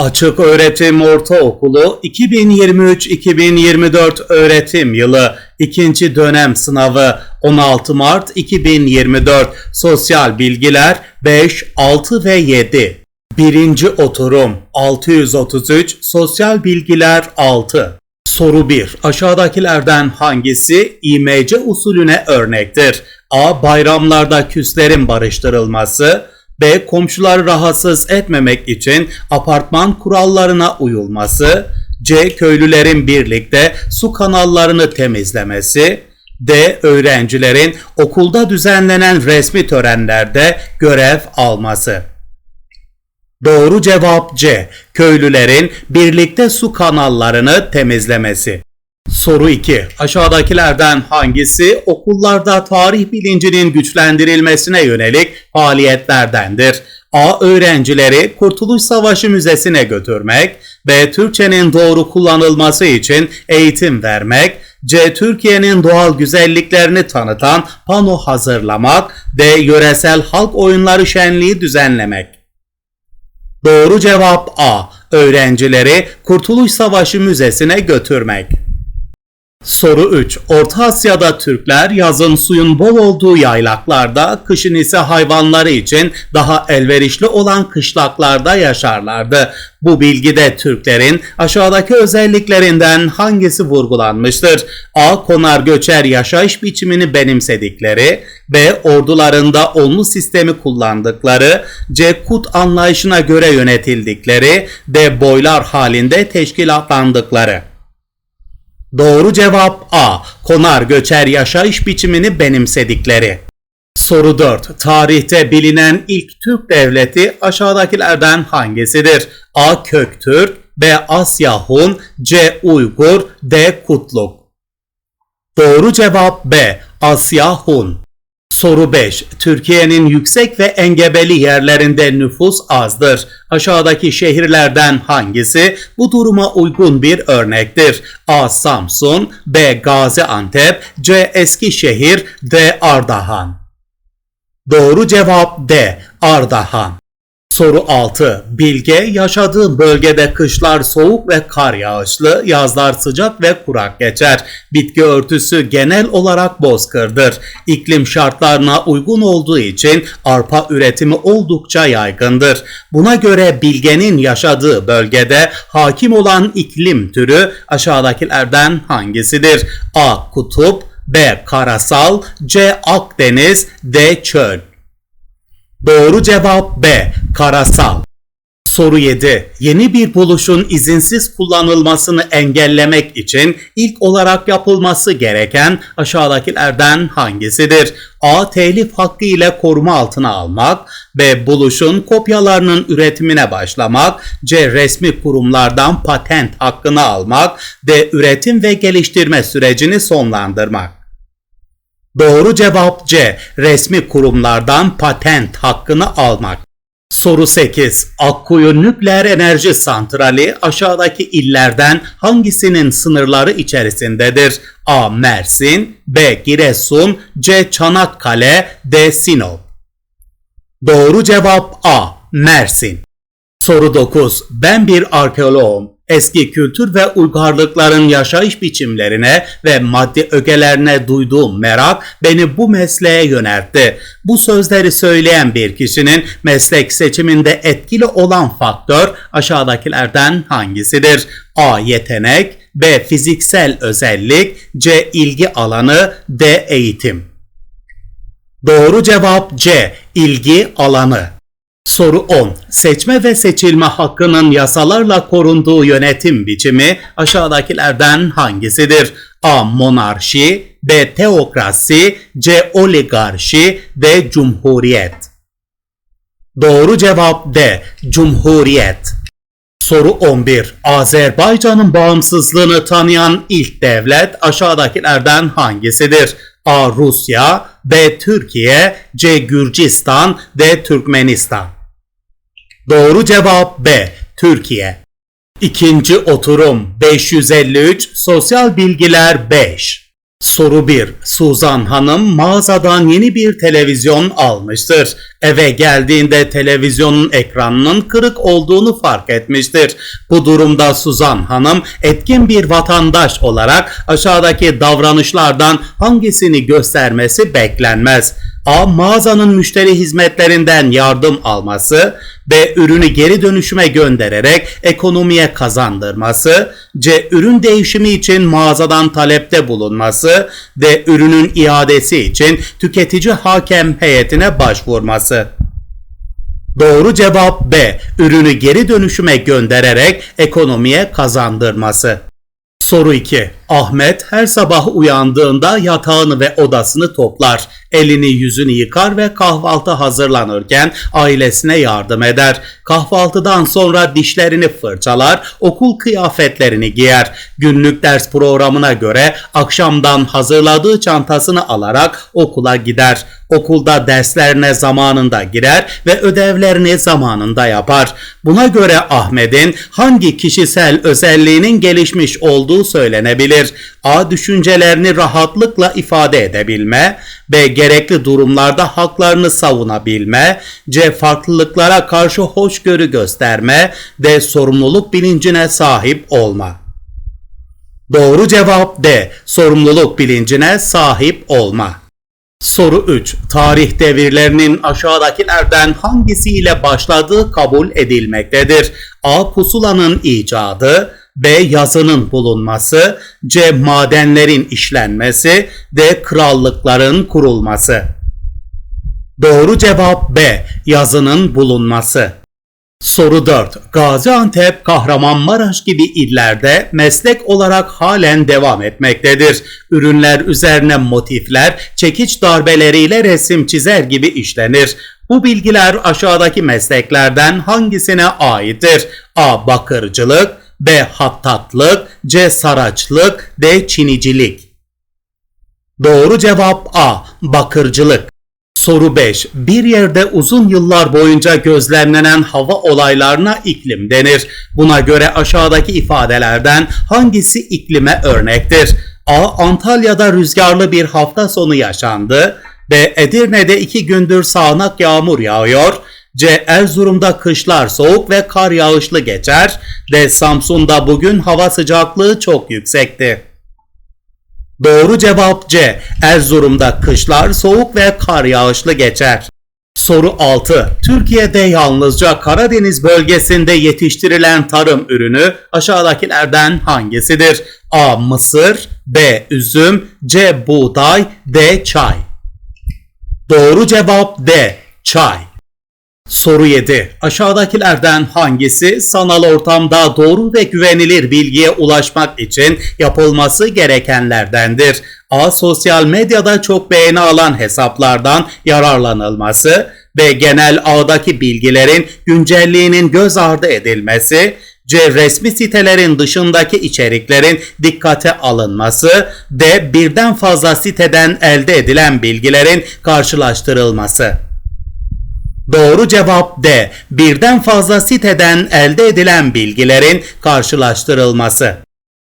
Açık Öğretim Ortaokulu 2023-2024 öğretim yılı ikinci dönem sınavı 16 Mart 2024 Sosyal Bilgiler 5, 6 ve 7 Birinci oturum 633 Sosyal Bilgiler 6 Soru 1. Aşağıdakilerden hangisi İMC usulüne örnektir? A. Bayramlarda küslerin barıştırılması. B. Komşuları rahatsız etmemek için apartman kurallarına uyulması. C. Köylülerin birlikte su kanallarını temizlemesi. D. Öğrencilerin okulda düzenlenen resmi törenlerde görev alması. Doğru cevap C. Köylülerin birlikte su kanallarını temizlemesi. Soru 2. Aşağıdakilerden hangisi okullarda tarih bilincinin güçlendirilmesine yönelik faaliyetlerdendir? A. Öğrencileri Kurtuluş Savaşı Müzesi'ne götürmek. B. Türkçenin doğru kullanılması için eğitim vermek. C. Türkiye'nin doğal güzelliklerini tanıtan pano hazırlamak. D. Yöresel halk oyunları şenliği düzenlemek. Doğru cevap A. Öğrencileri Kurtuluş Savaşı Müzesi'ne götürmek. Soru 3. Orta Asya'da Türkler yazın suyun bol olduğu yaylaklarda, kışın ise hayvanları için daha elverişli olan kışlaklarda yaşarlardı. Bu bilgide Türklerin aşağıdaki özelliklerinden hangisi vurgulanmıştır? A. Konar göçer yaşayış biçimini benimsedikleri, B. Ordularında onlu sistemi kullandıkları, C. Kut anlayışına göre yönetildikleri, D. Boylar halinde teşkilatlandıkları. Doğru cevap A. Konar göçer yaşayış biçimini benimsedikleri. Soru 4. Tarihte bilinen ilk Türk devleti aşağıdakilerden hangisidir? A. Köktürk B. Asya Hun C. Uygur D. Kutluk Doğru cevap B. Asya Hun. Soru 5. Türkiye'nin yüksek ve engebeli yerlerinde nüfus azdır. Aşağıdaki şehirlerden hangisi bu duruma uygun bir örnektir? A. Samsun B. Gaziantep C. Eskişehir D. Ardahan Doğru cevap D. Ardahan. Soru 6. Bilge yaşadığı bölgede kışlar soğuk ve kar yağışlı, yazlar sıcak ve kurak geçer. Bitki örtüsü genel olarak bozkırdır. İklim şartlarına uygun olduğu için arpa üretimi oldukça yaygındır. Buna göre Bilge'nin yaşadığı bölgede hakim olan iklim türü aşağıdakilerden hangisidir? A. Kutup B. Karasal C. Akdeniz D. Çöl Doğru cevap B. Karasal. Soru 7. Yeni bir buluşun izinsiz kullanılmasını engellemek için ilk olarak yapılması gereken aşağıdakilerden hangisidir? A. Telif hakkı ile koruma altına almak. B. Buluşun kopyalarının üretimine başlamak. C. Resmi kurumlardan patent hakkını almak. D. Üretim ve geliştirme sürecini sonlandırmak. Doğru cevap C. Resmi kurumlardan patent hakkını almak. Soru 8. Akkuyu Nükleer Enerji Santrali aşağıdaki illerden hangisinin sınırları içerisindedir? A. Mersin B. Giresun C. Çanakkale D. Sinop Doğru cevap A. Mersin. Soru 9. Ben bir arkeoloğum eski kültür ve uygarlıkların yaşayış biçimlerine ve maddi ögelerine duyduğum merak beni bu mesleğe yöneltti. Bu sözleri söyleyen bir kişinin meslek seçiminde etkili olan faktör aşağıdakilerden hangisidir? A. Yetenek B. Fiziksel özellik C. ilgi alanı D. Eğitim Doğru cevap C. İlgi alanı. Soru 10. Seçme ve seçilme hakkının yasalarla korunduğu yönetim biçimi aşağıdakilerden hangisidir? A. Monarşi B. Teokrasi C. Oligarşi D. Cumhuriyet Doğru cevap D. Cumhuriyet Soru 11. Azerbaycan'ın bağımsızlığını tanıyan ilk devlet aşağıdakilerden hangisidir? A. Rusya B. Türkiye C. Gürcistan D. Türkmenistan Doğru cevap B. Türkiye. İkinci oturum 553 Sosyal Bilgiler 5 Soru 1. Suzan Hanım mağazadan yeni bir televizyon almıştır. Eve geldiğinde televizyonun ekranının kırık olduğunu fark etmiştir. Bu durumda Suzan Hanım etkin bir vatandaş olarak aşağıdaki davranışlardan hangisini göstermesi beklenmez? A. Mağazanın müşteri hizmetlerinden yardım alması. B. Ürünü geri dönüşüme göndererek ekonomiye kazandırması. C. Ürün değişimi için mağazadan talepte bulunması. D. Ürünün iadesi için tüketici hakem heyetine başvurması. Doğru cevap B. Ürünü geri dönüşüme göndererek ekonomiye kazandırması. Soru 2. Ahmet her sabah uyandığında yatağını ve odasını toplar. Elini yüzünü yıkar ve kahvaltı hazırlanırken ailesine yardım eder. Kahvaltıdan sonra dişlerini fırçalar, okul kıyafetlerini giyer. Günlük ders programına göre akşamdan hazırladığı çantasını alarak okula gider. Okulda derslerine zamanında girer ve ödevlerini zamanında yapar. Buna göre Ahmet'in hangi kişisel özelliğinin gelişmiş olduğu söylenebilir. A. Düşüncelerini rahatlıkla ifade edebilme. B. Gerekli durumlarda haklarını savunabilme. C. Farklılıklara karşı hoşgörü gösterme. D. Sorumluluk bilincine sahip olma. Doğru cevap D. Sorumluluk bilincine sahip olma. Soru 3. Tarih devirlerinin aşağıdakilerden hangisiyle başladığı kabul edilmektedir? A. Pusulanın icadı, B. Yazının bulunması, C. Madenlerin işlenmesi, D. Krallıkların kurulması. Doğru cevap B. Yazının bulunması. Soru 4. Gaziantep, Kahramanmaraş gibi illerde meslek olarak halen devam etmektedir. Ürünler üzerine motifler, çekiç darbeleriyle resim çizer gibi işlenir. Bu bilgiler aşağıdaki mesleklerden hangisine aittir? A. Bakırcılık B. Hattatlık C. Saraçlık D. Çinicilik Doğru cevap A. Bakırcılık. Soru 5. Bir yerde uzun yıllar boyunca gözlemlenen hava olaylarına iklim denir. Buna göre aşağıdaki ifadelerden hangisi iklime örnektir? A. Antalya'da rüzgarlı bir hafta sonu yaşandı. B. Edirne'de iki gündür sağanak yağmur yağıyor. C. Erzurum'da kışlar soğuk ve kar yağışlı geçer. D. Samsun'da bugün hava sıcaklığı çok yüksekti. Doğru cevap C. Erzurum'da kışlar soğuk ve kar yağışlı geçer. Soru 6. Türkiye'de yalnızca Karadeniz bölgesinde yetiştirilen tarım ürünü aşağıdakilerden hangisidir? A. Mısır B. Üzüm C. Buğday D. Çay Doğru cevap D. Çay. Soru 7. Aşağıdakilerden hangisi sanal ortamda doğru ve güvenilir bilgiye ulaşmak için yapılması gerekenlerdendir? A. Sosyal medyada çok beğeni alan hesaplardan yararlanılması. B. Genel ağdaki bilgilerin güncelliğinin göz ardı edilmesi. C. Resmi sitelerin dışındaki içeriklerin dikkate alınması. D. Birden fazla siteden elde edilen bilgilerin karşılaştırılması. Doğru cevap D. Birden fazla siteden elde edilen bilgilerin karşılaştırılması.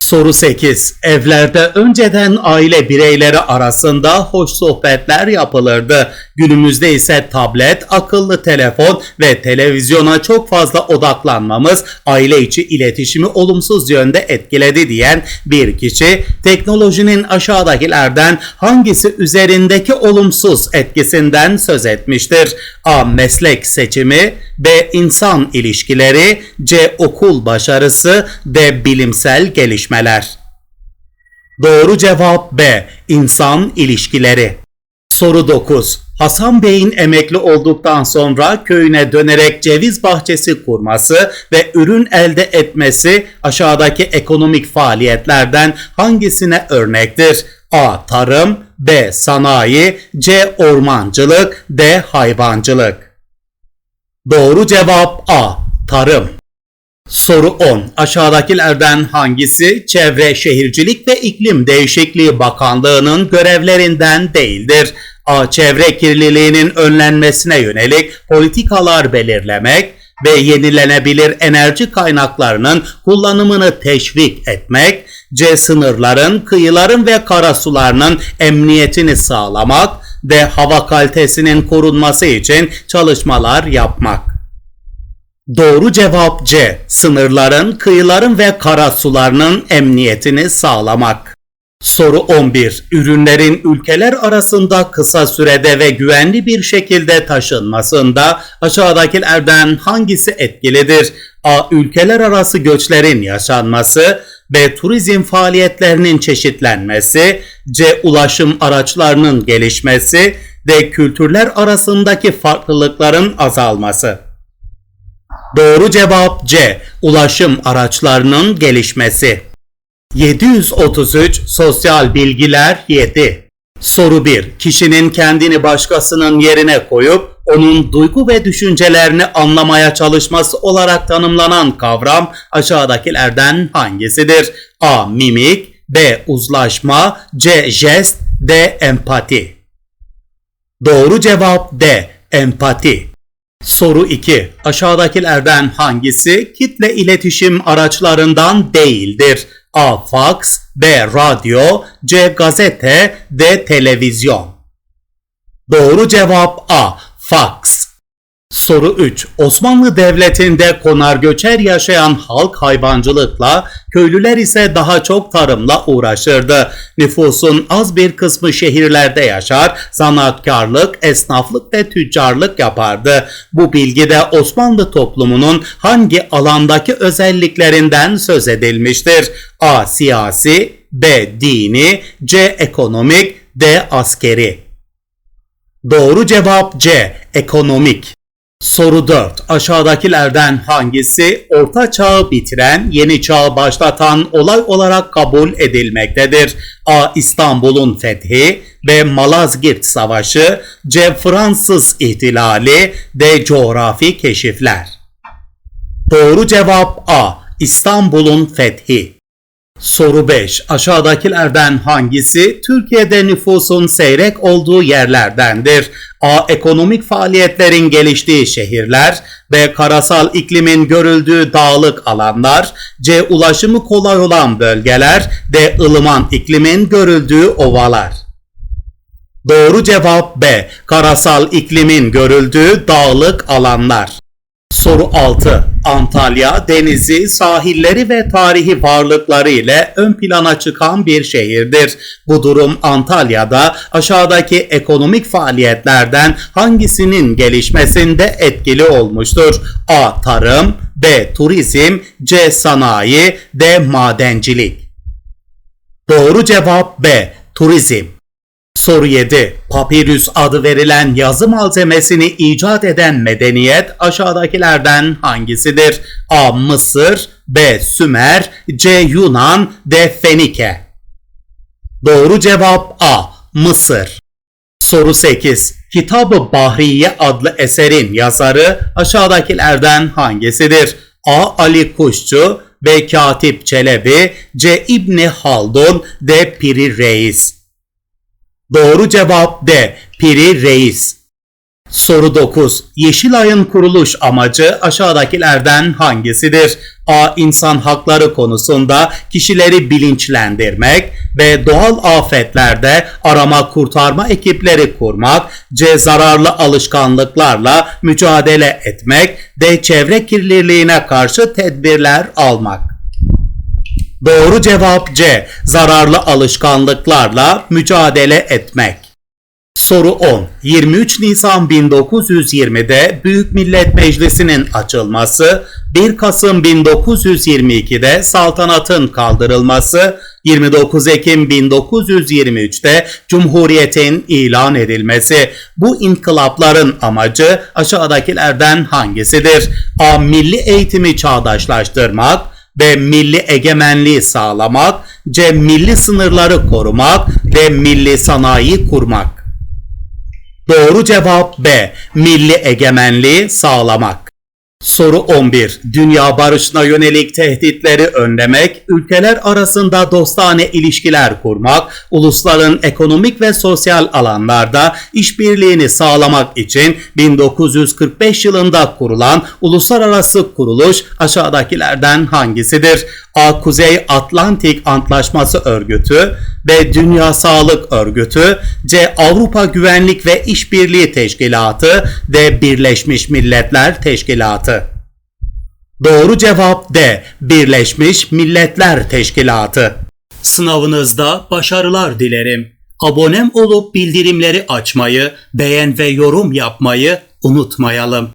Soru 8. Evlerde önceden aile bireyleri arasında hoş sohbetler yapılırdı. Günümüzde ise tablet, akıllı telefon ve televizyona çok fazla odaklanmamız aile içi iletişimi olumsuz yönde etkiledi diyen bir kişi teknolojinin aşağıdakilerden hangisi üzerindeki olumsuz etkisinden söz etmiştir? A. Meslek seçimi B. insan ilişkileri C. Okul başarısı D. Bilimsel gelişmeler Doğru cevap B. İnsan ilişkileri Soru 9. Hasan Bey'in emekli olduktan sonra köyüne dönerek ceviz bahçesi kurması ve ürün elde etmesi aşağıdaki ekonomik faaliyetlerden hangisine örnektir? A. Tarım B. Sanayi C. Ormancılık D. Hayvancılık Doğru cevap A. Tarım. Soru 10. Aşağıdakilerden hangisi Çevre Şehircilik ve İklim Değişikliği Bakanlığı'nın görevlerinden değildir? Çevre kirliliğinin önlenmesine yönelik politikalar belirlemek. ve yenilenebilir enerji kaynaklarının kullanımını teşvik etmek, C. Sınırların, kıyıların ve karasularının emniyetini sağlamak ve hava kalitesinin korunması için çalışmalar yapmak. Doğru cevap C. Sınırların, kıyıların ve karasularının emniyetini sağlamak. Soru 11. Ürünlerin ülkeler arasında kısa sürede ve güvenli bir şekilde taşınmasında aşağıdakilerden hangisi etkilidir? A. Ülkeler arası göçlerin yaşanması B. Turizm faaliyetlerinin çeşitlenmesi C. Ulaşım araçlarının gelişmesi D. Kültürler arasındaki farklılıkların azalması. Doğru cevap C. Ulaşım araçlarının gelişmesi. 733 Sosyal Bilgiler 7 Soru 1. Kişinin kendini başkasının yerine koyup onun duygu ve düşüncelerini anlamaya çalışması olarak tanımlanan kavram aşağıdakilerden hangisidir? A. Mimik B. Uzlaşma C. Jest D. Empati Doğru cevap D. Empati. Soru 2. Aşağıdakilerden hangisi kitle iletişim araçlarından değildir? A. Fax B. Radyo C. Gazete D. Televizyon Doğru cevap A. Fax. Soru 3. Osmanlı Devleti'nde konar göçer yaşayan halk hayvancılıkla, köylüler ise daha çok tarımla uğraşırdı. Nüfusun az bir kısmı şehirlerde yaşar, sanatkarlık, esnaflık ve tüccarlık yapardı. Bu bilgide Osmanlı toplumunun hangi alandaki özelliklerinden söz edilmiştir? A. Siyasi B. Dini C. Ekonomik D. Askeri Doğru cevap C. Ekonomik. Soru 4. Aşağıdakilerden hangisi Orta Çağ'ı bitiren, Yeni Çağ'ı başlatan olay olarak kabul edilmektedir? A. İstanbul'un fethi B. Malazgirt Savaşı C. Fransız İhtilali D. Coğrafi keşifler Doğru cevap A. İstanbul'un fethi. Soru 5. Aşağıdakilerden hangisi Türkiye'de nüfusun seyrek olduğu yerlerdendir? A. Ekonomik faaliyetlerin geliştiği şehirler B. Karasal iklimin görüldüğü dağlık alanlar C. Ulaşımı kolay olan bölgeler D. ılıman iklimin görüldüğü ovalar Doğru cevap B. Karasal iklimin görüldüğü dağlık alanlar. Soru 6. Antalya, denizi, sahilleri ve tarihi varlıkları ile ön plana çıkan bir şehirdir. Bu durum Antalya'da aşağıdaki ekonomik faaliyetlerden hangisinin gelişmesinde etkili olmuştur? A. Tarım B. Turizm C. Sanayi D. Madencilik Doğru cevap B. Turizm Soru 7. Papirüs adı verilen yazı malzemesini icat eden medeniyet aşağıdakilerden hangisidir? A. Mısır B. Sümer C. Yunan D. Fenike Doğru cevap A. Mısır Soru 8. Kitab-ı Bahriye adlı eserin yazarı aşağıdakilerden hangisidir? A. Ali Kuşçu B. Katip Çelebi C. İbni Haldun D. Piri Reis Doğru cevap D. Piri Reis. Soru 9. Yeşilay'ın kuruluş amacı aşağıdakilerden hangisidir? A. İnsan hakları konusunda kişileri bilinçlendirmek ve doğal afetlerde arama kurtarma ekipleri kurmak, C. Zararlı alışkanlıklarla mücadele etmek, D. Çevre kirliliğine karşı tedbirler almak. Doğru cevap C. Zararlı alışkanlıklarla mücadele etmek. Soru 10. 23 Nisan 1920'de Büyük Millet Meclisi'nin açılması, 1 Kasım 1922'de saltanatın kaldırılması, 29 Ekim 1923'te Cumhuriyet'in ilan edilmesi. Bu inkılapların amacı aşağıdakilerden hangisidir? A. Milli eğitimi çağdaşlaştırmak, B. Milli egemenliği sağlamak C. Milli sınırları korumak D. Milli sanayi kurmak Doğru cevap B. Milli egemenliği sağlamak Soru 11. Dünya barışına yönelik tehditleri önlemek, ülkeler arasında dostane ilişkiler kurmak, ulusların ekonomik ve sosyal alanlarda işbirliğini sağlamak için 1945 yılında kurulan uluslararası kuruluş aşağıdakilerden hangisidir? A. Kuzey Atlantik Antlaşması Örgütü B. Dünya Sağlık Örgütü C. Avrupa Güvenlik ve İşbirliği Teşkilatı D. Birleşmiş Milletler Teşkilatı Doğru cevap D. Birleşmiş Milletler Teşkilatı. Sınavınızda başarılar dilerim. Abonem olup bildirimleri açmayı, beğen ve yorum yapmayı unutmayalım.